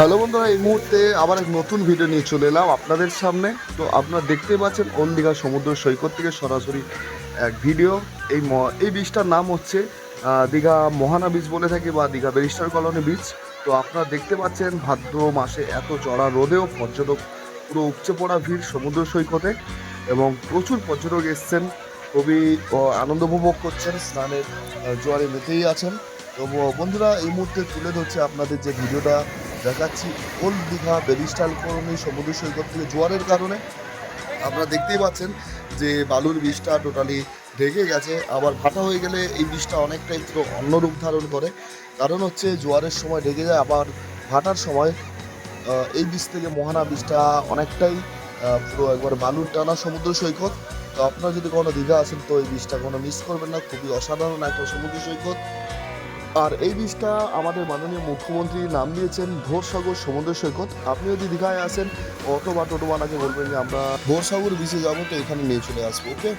Hello বন্ধুরা, এই মুহূর্তে আবার এক নতুন ভিডিও নিয়ে চলে এলাম আপনাদের সামনে। তো আপনারা দেখতে পাচ্ছেন দীঘা সমুদ্র সৈকত থেকে সরাসরি এক ভিডিও এই এই বীজটার নাম হচ্ছে দীঘা মহানা বীজ বলে থাকি বা দীঘা ব্যারিস্টার কলোনি বীজ তো আপনারা দেখতে পাচ্ছেন ভাদ্র মাসে এত চড়া রোদেও পর্যটক পুরো উপচে পড়া ভিড় সমুদ্র সৈকতে এবং প্রচুর পর্যটক এসছেন। খুবই আনন্দ উপভোগ করছেন, স্নানের জোয়ারে মেতেই আছেন। তো বন্ধুরা, এই মুহূর্তে তুলে ধরছে আপনাদের যে ভিডিওটা দেখাচ্ছি ওল্ড দীঘা বেরিস্টাল কলোনি সমুদ্র সৈকত থেকে জোয়ারের কারণে। আপনারা দেখতেই পাচ্ছেন যে বালুর বীজটা টোটালি ঢেকে গেছে। আবার ভাটা হয়ে গেলে এই বীজটা অনেকটাই অন্য রূপ ধারণ করে। কারণ হচ্ছে জোয়ারের সময় ঢেকে যায়, আবার ভাটার সময় এই বীজ থেকে মোহানা বীজটা অনেকটাই পুরো একবার বালুর টানা সমুদ্র সৈকত। তো আপনারা যদি কোনো দীঘা আসেন, তো এই বীজটা কোনো মিস করবেন না। খুবই অসাধারণ একটা সমুদ্র সৈকত। আর এই বীজটা আমাদের মাননীয় মুখ্যমন্ত্রী নাম দিয়েছেন ভোরসাগর সমুদ্র সৈকত। আপনি যদি দীঘায় আসেন অটো বা টোটোওয়ালাকে বলবেন যে আমরা ভোরসাগর বিচে যাব, তো এখানে নিয়ে চলে আসব ওকে